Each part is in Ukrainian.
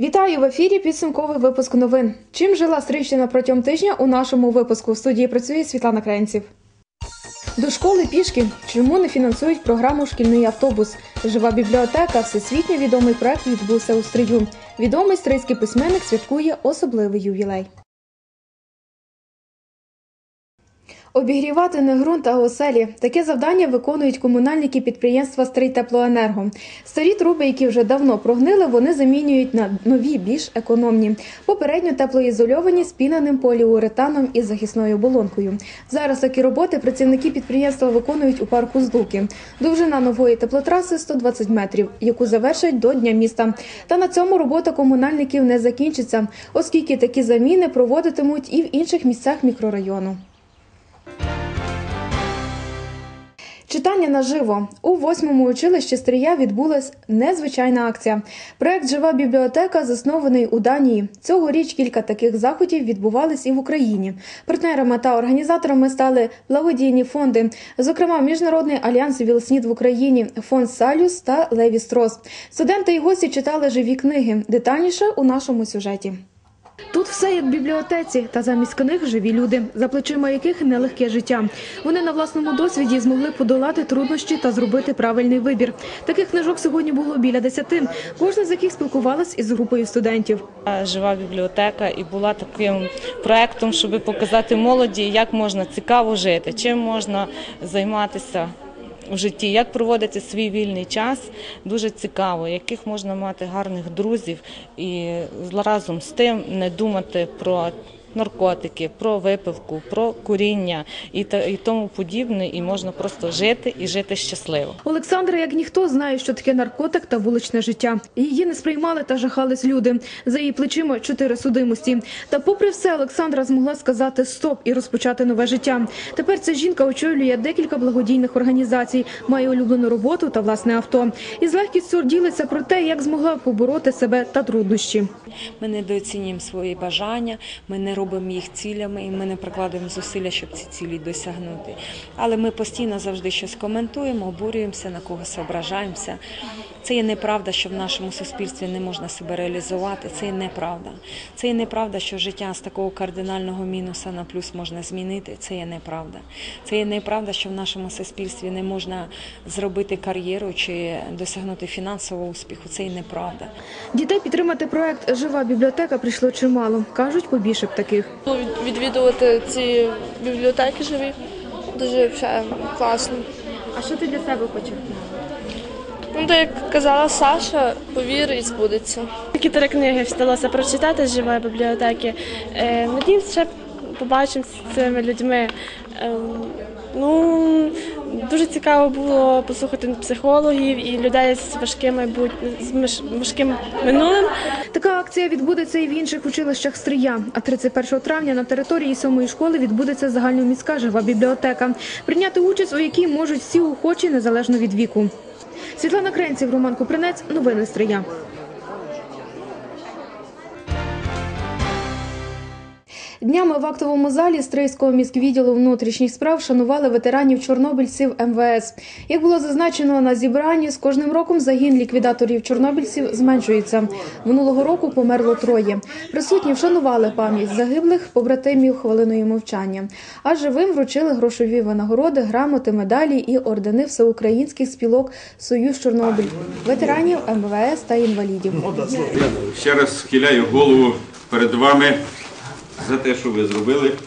Вітаю в ефірі. Підсумковий випуск новин. Чим жила Стрийщина протягом тижня у нашому випуску? В студії працює Світлана Кренців. До школи пішки. Чому не фінансують програму Шкільний автобус? Жива бібліотека. Всесвітньо відомий проект відбувся у Стрию. Відомий стрийський письменник святкує особливий ювілей. Обігрівати не ґрунт, а оселі. Таке завдання виконують комунальники підприємства «Стрийтеплоенерго». Старі труби, які вже давно прогнили, вони замінюють на нові, більш економні. Попередньо теплоізольовані з піненим поліуретаном і захисною оболонкою. Зараз такі роботи працівники підприємства виконують у парку Здуки. Довжина нової теплотраси 120 метрів, яку завершать до Дня міста. Та на цьому робота комунальників не закінчиться, оскільки такі заміни проводитимуть і в інших місцях мікрорайону. Читання наживо у восьмому училищі Стрия відбулась незвичайна акція. Проект Жива бібліотека заснований у Данії. Цьогоріч кілька таких заходів відбувались і в Україні. Партнерами та організаторами стали благодійні фонди, зокрема Міжнародний альянс Вілснід в Україні, фонд Салюс та Леві Строс. Студенти і гості читали живі книги. Детальніше у нашому сюжеті. Тут все як в бібліотеці, та замість книг живі люди, за плечима яких нелегке життя. Вони на власному досвіді змогли подолати труднощі та зробити правильний вибір. Таких книжок сьогодні було біля десяти. Кожна з яких спілкувалась із групою студентів. Жива бібліотека і була таким проектом, щоб показати молоді, як можна цікаво жити, чим можна займатися. У житті, як проводити свій вільний час, дуже цікаво, яких можна мати гарних друзів і разом з тим не думати про наркотики, про випивку, про куріння і та і тому подібне, і можна просто жити і жити щасливо. Олександра, як ніхто, знає, що таке наркотик та вуличне життя. Її не сприймали та жахались люди. За її плечима чотири судимості. Та, попри все, Олександра змогла сказати стоп і розпочати нове життя. Тепер ця жінка очолює декілька благодійних організацій, має улюблену роботу та власне авто. І з легкістю ділиться про те, як змогла побороти себе та труднощі. Ми недооцінюємо свої бажання, ми не робимо їх цілями, і ми не прикладаємо зусилля, щоб ці цілі досягнути. Але ми постійно завжди щось коментуємо, обурюємося, на когось ображаємося. Це є неправда, що в нашому суспільстві не можна себе реалізувати. Це є неправда. Це є неправда, що життя з такого кардинального мінуса на плюс можна змінити. Це є неправда. Це є неправда, що в нашому суспільстві не можна зробити кар'єру чи досягнути фінансового успіху. Це є неправда. Дітей підтримати проект Жива бібліотека прийшло чимало. кажуть, побільше б таких. Відвідувати ці бібліотеки живі дуже все класно. А що ти для себе хочеш? Ну, так як казала Саша, повір і збудеться. Такі три книги вдалося прочитати з живої бібліотеки. Е, Надіюсь, ще побачимо з цими людьми. Е, ну, дуже цікаво було послухати психологів і людей з важким майбут... з важким минулим. Така акція відбудеться і в інших училищах Стрия. А 31 травня на території сьомої школи відбудеться загальноміська жива бібліотека, прийняти участь у якій можуть всі охочі незалежно від віку. Світлана Кренців, Роман Купринець, новини Стрия. Днями в актовому залі Стрийського міськвідділу внутрішніх справ шанували ветеранів чорнобильців МВС. Як було зазначено на зібранні, з кожним роком загін ліквідаторів чорнобильців зменшується. Минулого року померло троє. Присутні вшанували пам'ять загиблих побратимів хвилиною мовчання. А живим вручили грошові винагороди, грамоти, медалі і ордени всеукраїнських спілок Союз Чорнобиль, ветеранів МВС та інвалідів. Ще раз схиляю голову перед вами за те, що ви зробили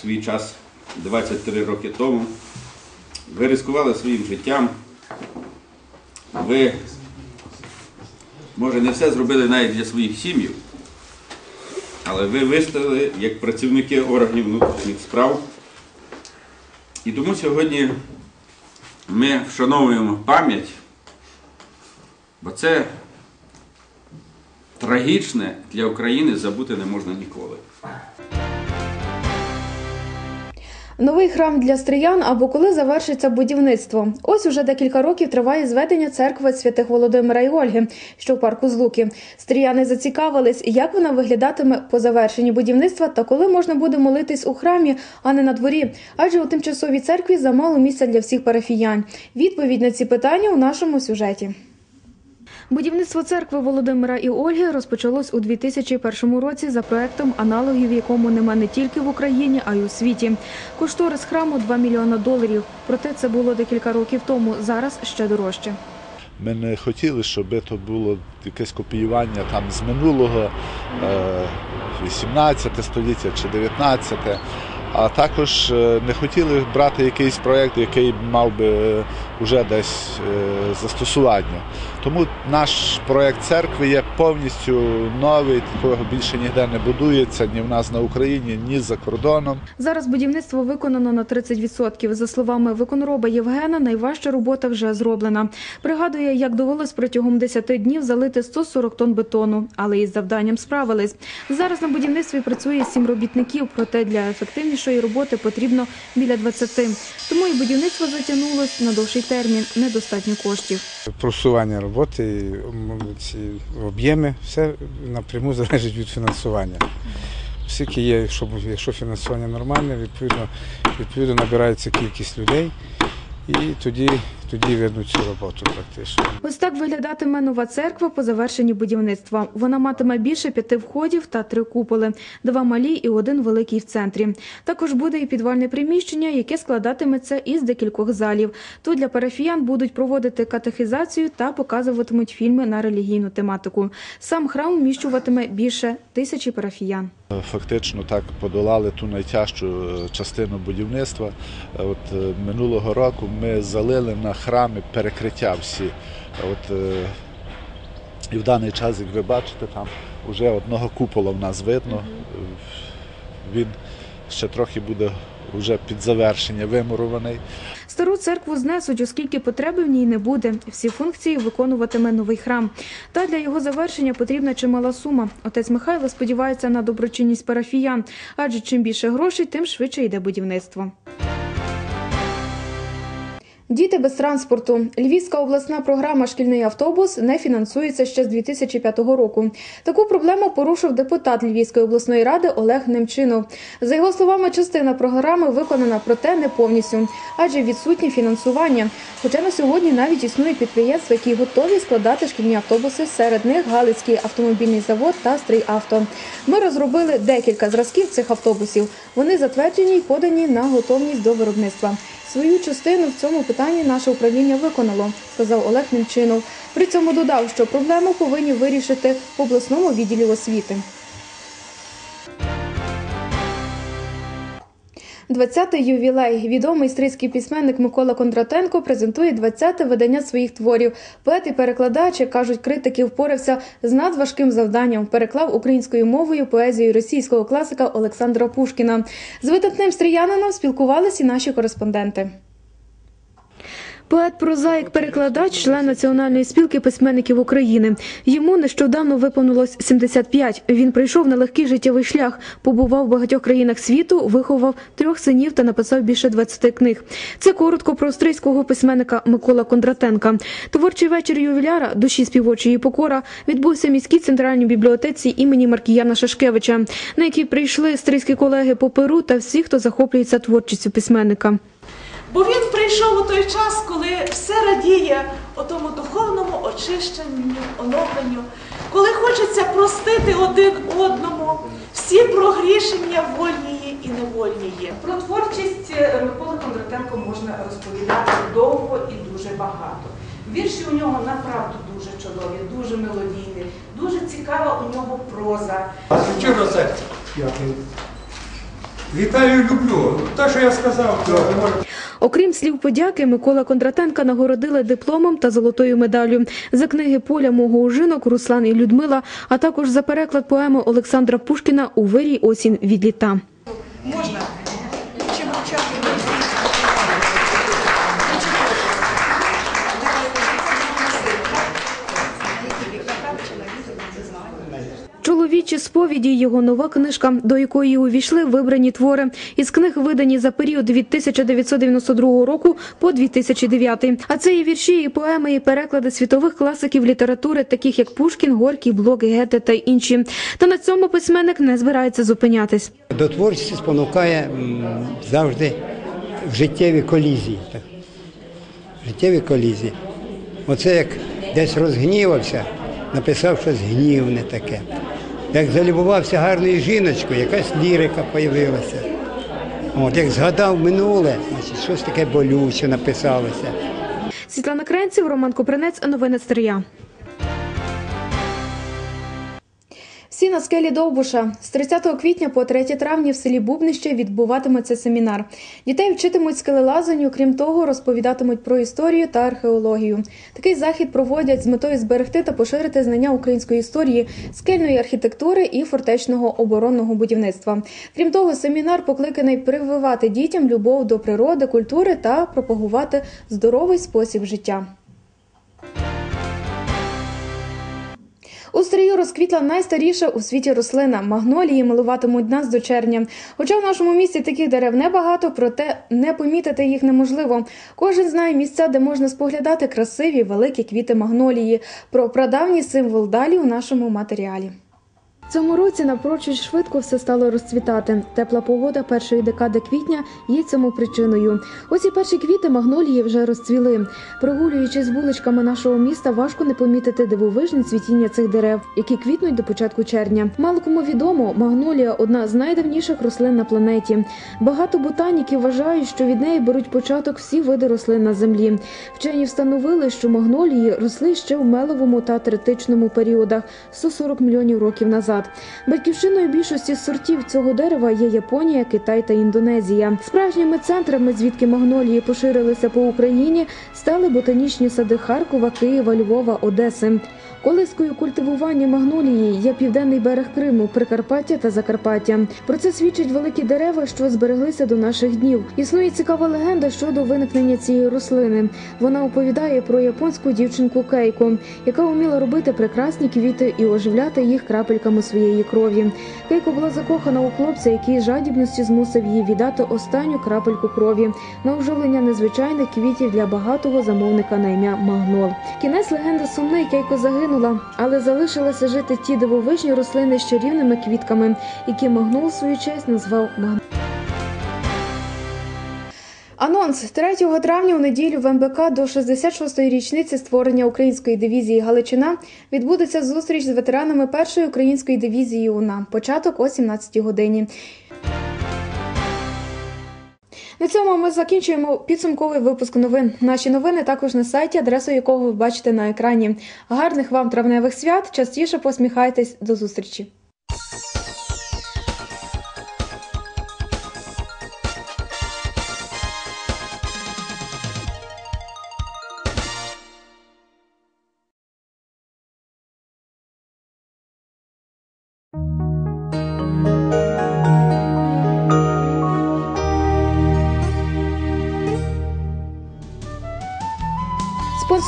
свій час 23 роки тому. Ви ризикували своїм життям. Ви, може, не все зробили навіть для своїх сім'їв, але ви виставили як працівники органів внутрішніх справ. І тому сьогодні ми вшановуємо пам'ять, бо це трагічне для України забути не можна ніколи. Новий храм для стриян або коли завершиться будівництво. Ось уже декілька років триває зведення церкви святих Володимира і Ольги, що в парку Злуки. Стріяни зацікавились, як вона виглядатиме по завершенні будівництва та коли можна буде молитись у храмі, а не на дворі. Адже у тимчасовій церкві замало місця для всіх парафіян. Відповідь на ці питання у нашому сюжеті. Будівництво церкви Володимира і Ольги розпочалось у 2001 році за проектом, аналогів якому нема не тільки в Україні, а й у світі. Кошторис храму 2 мільйона доларів. Проте це було декілька років тому. Зараз ще дорожче. Ми не хотіли, щоб це було якесь копіювання там з минулого е, 18 століття чи 19, а також е, не хотіли брати якийсь проєкт, який мав би вже десь е, застосування. Тому наш проєкт церкви є повністю новий, такого більше ніде не будується ні в нас на Україні, ні за кордоном. Зараз будівництво виконано на 30%. За словами виконроба Євгена, найважча робота вже зроблена. Пригадує, як довелось протягом 10 днів залити 140 тонн бетону, але із завданням справились. Зараз на будівництві працює 7 робітників, проте для ефективнішої роботи потрібно біля 20. Тому і будівництво затягнулось на довший термін, недостатньо коштів. просування роботи, ці об'єми, все напряму залежить від фінансування. Оскільки є, якщо, якщо фінансування нормальне, відповідно, відповідно набирається кількість людей і тоді, тоді видно цю роботу практично. Ось так виглядатиме нова церква по завершенні будівництва. Вона матиме більше п'яти входів та три куполи, два малі і один великий в центрі. Також буде і підвальне приміщення, яке складатиметься із декількох залів. Тут для парафіян будуть проводити катехізацію та показуватимуть фільми на релігійну тематику. Сам храм вміщуватиме більше тисячі парафіян. Фактично так подолали ту найтяжчу е, частину будівництва. Е, От е, минулого року ми залили на храми перекриття всі. От, е, і в даний час, як ви бачите, там вже одного купола в нас видно. Він ще трохи буде вже під завершення вимурований. Стару церкву знесуть, оскільки потреби в ній не буде. Всі функції виконуватиме новий храм. Та для його завершення потрібна чимала сума. Отець Михайло сподівається на доброчинність парафіян, адже чим більше грошей, тим швидше йде будівництво. Діти без транспорту. Львівська обласна програма Шкільний автобус не фінансується ще з 2005 року. Таку проблему порушив депутат Львівської обласної ради Олег Немчинов. За його словами, частина програми виконана, проте не повністю, адже відсутнє фінансування. Хоча на сьогодні навіть існують підприємства, які готові складати шкільні автобуси. Серед них Галицький автомобільний завод та «Стрійавто». Ми розробили декілька зразків цих автобусів. Вони затверджені й подані на готовність до виробництва. Свою частину в цьому питанні наше управління виконало, сказав Олег Мінчинов. При цьому додав, що проблему повинні вирішити в обласному відділі освіти. 20-й ювілей. Відомий стрийський письменник Микола Кондратенко презентує 20-те видання своїх творів. Поет і перекладач, як кажуть критики, впорався з надважким завданням. Переклав українською мовою поезію російського класика Олександра Пушкіна. З видатним стріянином спілкувалися наші кореспонденти. Поет прозаїк перекладач, член Національної спілки письменників України. Йому нещодавно виповнилось 75. Він прийшов на легкий життєвий шлях, побував в багатьох країнах світу, виховав трьох синів та написав більше 20 книг. Це коротко про австрійського письменника Микола Кондратенка. Творчий вечір ювіляра душі співочої покора відбувся в міській центральній бібліотеці імені Маркіяна Шашкевича, на який прийшли австрійські колеги по Перу та всі, хто захоплюється творчістю письменника. Бо він прийшов у той час, коли все радіє о тому духовному очищенню, оновленню, коли хочеться простити один одному всі прогрішення вольні є і невольні є. Про творчість е, Миколи Кондратенко можна розповідати довго і дуже багато. Вірші у нього направду дуже чудові, дуже мелодійні, дуже цікава у нього проза. Щиро серця. Вітаю, люблю. Те, що я сказав, то. Окрім слів подяки, Микола Кондратенка нагородили дипломом та золотою медаллю за книги Поля мого ужинок Руслан і Людмила, а також за переклад поеми Олександра Пушкіна У вирій осінь від літа. Можна? Таємничі сповіді його нова книжка, до якої увійшли вибрані твори із книг, видані за період від 1992 року по 2009. А це і вірші, і поеми, і переклади світових класиків літератури, таких як Пушкін, Горький, Блок, Гете та інші. Та на цьому письменник не збирається зупинятись. До творчості спонукає завжди в життєві колізії. Так. Життєві колізії. Оце як десь розгнівався, написав щось гнівне таке. Як залюбувався гарною жіночкою, якась лірика з'явилася. От, як згадав минуле, значить, щось таке болюче написалося. Світлана Кренців, Роман Купринець, новини Стрия. Всі на скелі Довбуша з 30 квітня по 3 травня в селі Бубнище відбуватиметься семінар. Дітей вчитимуть скелелазанню, крім того, розповідатимуть про історію та археологію. Такий захід проводять з метою зберегти та поширити знання української історії, скельної архітектури і фортечного оборонного будівництва. Крім того, семінар покликаний прививати дітям любов до природи, культури та пропагувати здоровий спосіб життя. У стрію розквітла найстаріша у світі рослина. Магнолії милуватимуть нас до червня. Хоча в нашому місті таких дерев небагато, проте не помітити їх неможливо. Кожен знає місця, де можна споглядати красиві великі квіти магнолії. Про прадавній символ далі у нашому матеріалі. Цьому році напрочуд швидко все стало розцвітати. Тепла погода першої декади квітня є цьому причиною. Ось і перші квіти магнолії вже розцвіли. Прогулюючись вуличками нашого міста, важко не помітити дивовижне цвітіння цих дерев, які квітнуть до початку червня. Мало кому відомо, магнолія одна з найдавніших рослин на планеті. Багато ботаніків вважають, що від неї беруть початок всі види рослин на землі. Вчені встановили, що магнолії росли ще в меловому та третичному періодах 140 мільйонів років назад. Батьківщиною більшості сортів цього дерева є Японія, Китай та Індонезія. Справжніми центрами, звідки магнолії поширилися по Україні, стали ботанічні сади Харкова, Києва, Львова, Одеси. Колискою культивування магнолії є південний берег Криму, Прикарпаття та Закарпаття. Про це свідчать великі дерева, що збереглися до наших днів. Існує цікава легенда щодо виникнення цієї рослини. Вона оповідає про японську дівчинку Кейко, яка вміла робити прекрасні квіти і оживляти їх крапельками своєї крові. Кейко була закохана у хлопця, який жадібності змусив її віддати останню крапельку крові на оживлення незвичайних квітів для багатого замовника на ім'я Магнол. Кінець легенди сумний Кейко загинула, але залишилися жити ті дивовижні рослини з чарівними квітками, які Магнол в свою честь назвав Магнол. Анонс 3 травня у неділю в МБК до 66-ї річниці створення української дивізії Галичина відбудеться зустріч з ветеранами першої української дивізії УНА. Початок о 17-й годині. На цьому ми закінчуємо підсумковий випуск новин. Наші новини також на сайті, адресу якого ви бачите на екрані. Гарних вам травневих свят! Частіше посміхайтесь до зустрічі!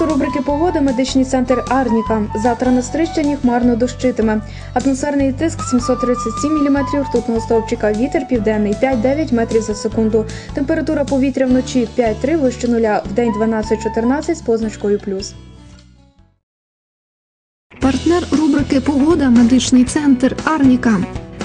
Спонсор рубрики Погода медичний центр Арніка. Завтра на Стрищині хмарно дощитиме. Атмосферний тиск 737 мм ртутного стовпчика. Вітер південний 5-9 метрів за секунду. Температура повітря вночі 5-3 вище нуля, в день 12-14 з позначкою плюс. Партнер рубрики Погода медичний центр Арніка.